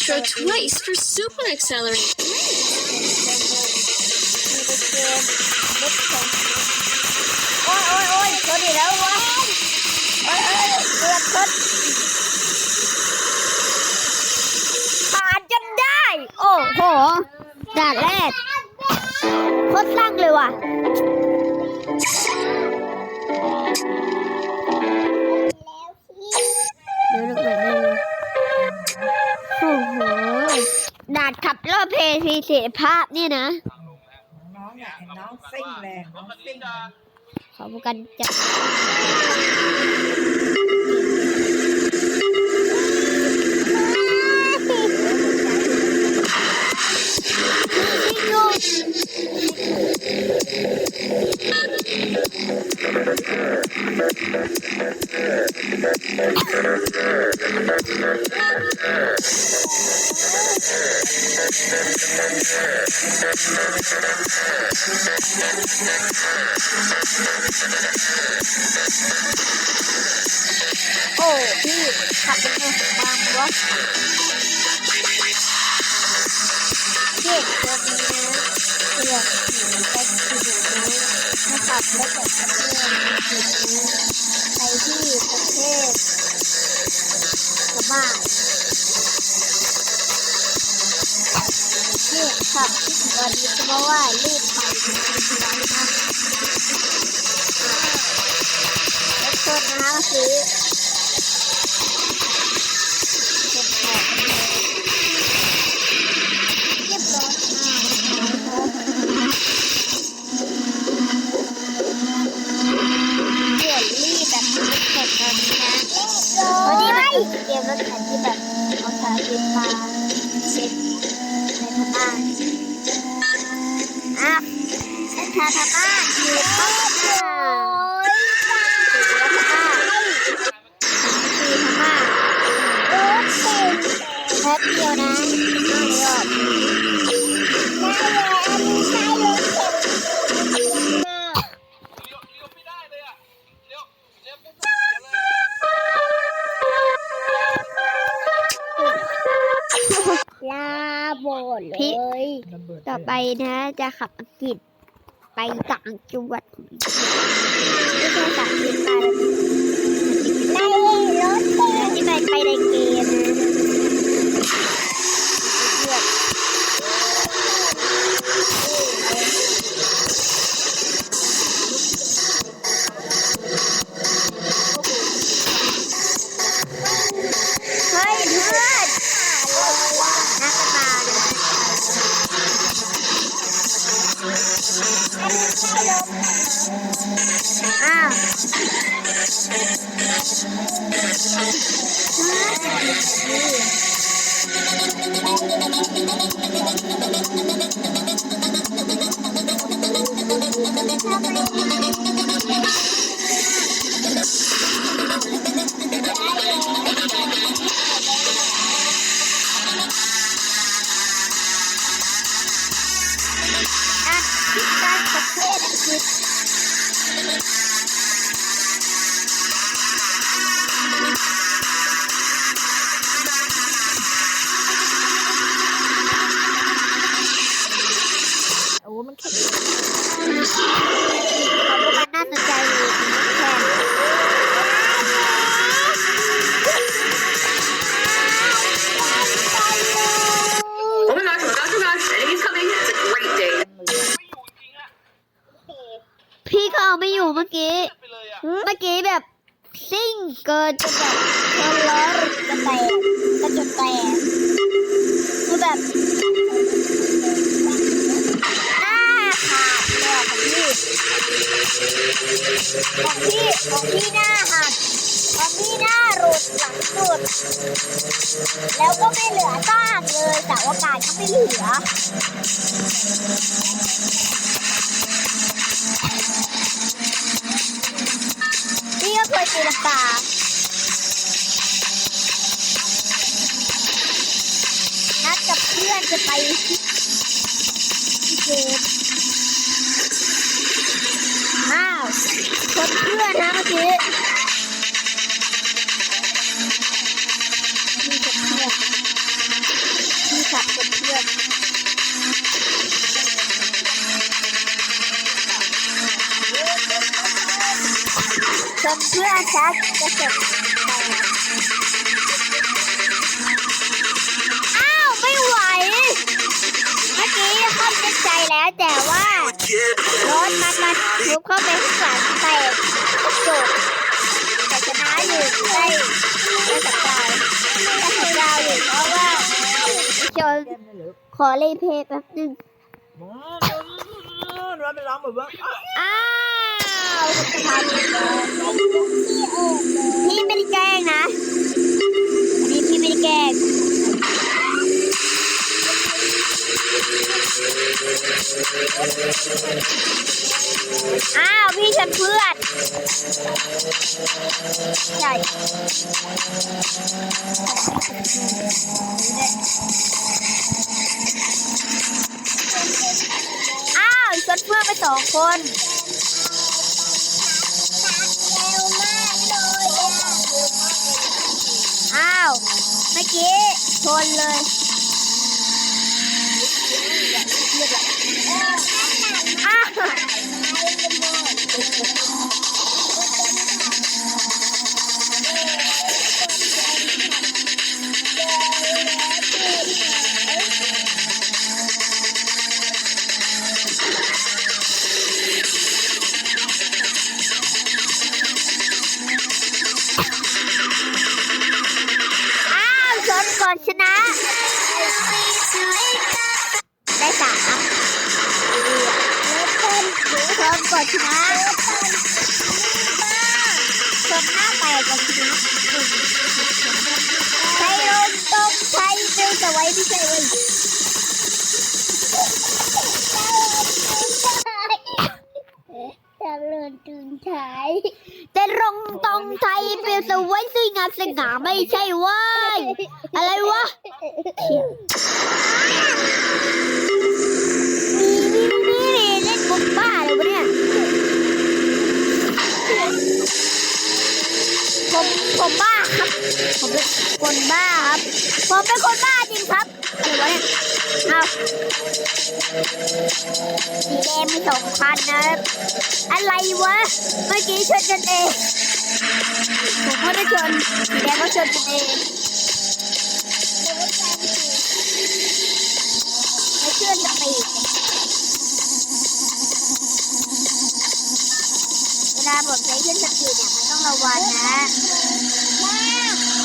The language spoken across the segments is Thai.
Nitro twice for super accelerate. โอ้ยโอ้ยโอ้ยชนอีกแล้ววะโอ้ยโอ้ยเกือบชนผ่านจนได้ โอ้โหด่านแรกโคตรสร้างเลยว่ะเดี๋ยวลงไปได้ ด่านขับรอบเพลพีเสรีภาพเนี่ยนะ น้องอยากเห็นน้องซิ่งแรงน้องซิ่งนะขอประกันจับ โอ้พี่ขับเป็นไงบ้างวะ พี่ตัวนี้นะเพื่อนหนูก็คือหนูนะมาขับแล้วกับประเทศไปที่ประเทศกระบ้านพี่ขับที่ถึงวันนี้เพราะว่ารีบไปถึงที่ร้านนะแล้วโทษนคือ เส้นทางพม่าอยู่พม่าถึงแล้วพม่าคือพม่าแป๊บเดียวนะไม่ยอดลาบดเลยระเบิดต่อไปนะจะขับอังกฤษ ไปต่างจังหวัดไม่ใช่ต่างจังหวัดได้รถที่ไปไปในเกมนะ อัด พี่ก็เอาไม่อยู่เมื่อกี้เมื่อกี้แบบซิ่งเกินจนแบบชนล้อรถจะแตกกระจกแตกคือแบบหน้าขาดเลยอะของพี่ของพี่ของพี่หน้าหักของพี่หน้าหลุดหลังสุดแล้วก็ไม่เหลือซากเลยแต่ว่ากายก็ไม่เหลือ ตีลังกานัดกับเพื่อนจะไปที่เกมอ้าวคนเพื่อนนะเมื่อกี้ ชักจะเสร็จไปอ้าวไม่ไหว เมื่อกี้เข้าใจแล้วแต่ว่ารถมันมันทุบเข้าไปข้างหลังแตกจกแต่ชนะอยู่ได้ได้สัปดาห์ได้สัปดาห์อยู่เพราะว่าชนแก้มไม่เลือขอรีเพย์แป๊บนึงร้องไปร้องแบบว่าอ้า วคุณจะพาพี่ไม่ได้แกล้งนะอันนี้พี่ไม่ได้แกล้งอ้าว พี่ฉันเพื่อนใช่อ้าวชนเพื่อนไปสองคน เมื่อกี้ชนเลยอ้าว อนชนะ ได้สามชนก่อนชนะชนหน้าไปก่อนชนะใช้ลมตรงใช้ฟิลจะไว้ไม่ใช่เว้ย จะเลินตื่นใช้แต่ลงตรงไทยฟิลจะไว้สวยงามสง่าไม่ใช่เว้ยอะไรวะนี่นี่นี่เล่นมุกบ้าเลยวะเนี่ยผมผมบ้าครับ ผมเป็นคนบ้าครับ ผมเป็นคนบ้าจริงครับอะไรวะเนี่ย อาสีแดงมีสองพันนะอะไรวะ เมื่อกี้ชนกันเองผมก็ได้ชนสีแดงก็ชนกันเองไม่เชื่อสปีเวลาผมใช้ขึ้นสปีเนี่ยมันต้องระวังนะ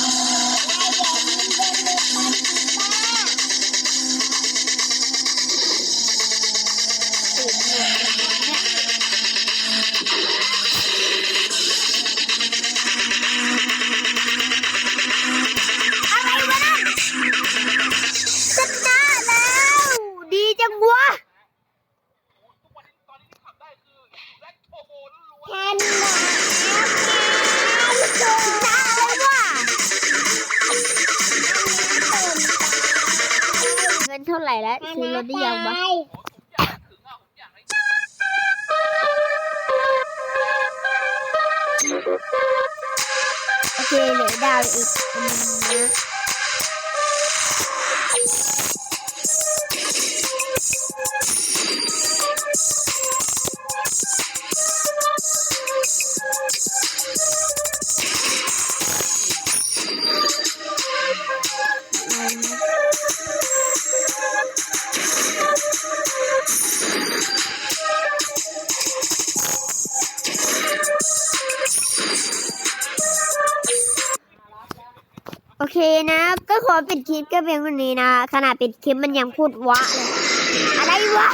ท่าไหร่แล้วซื้อรถได้ยังวะโอเคเหลือดาวอีกอันนึงนะ เคนะ ก็ขอปิดคลิปก็เพียงเท่านี้นะ ขนาดปิดคลิปมันยังพูดวะเลย อะไรวะ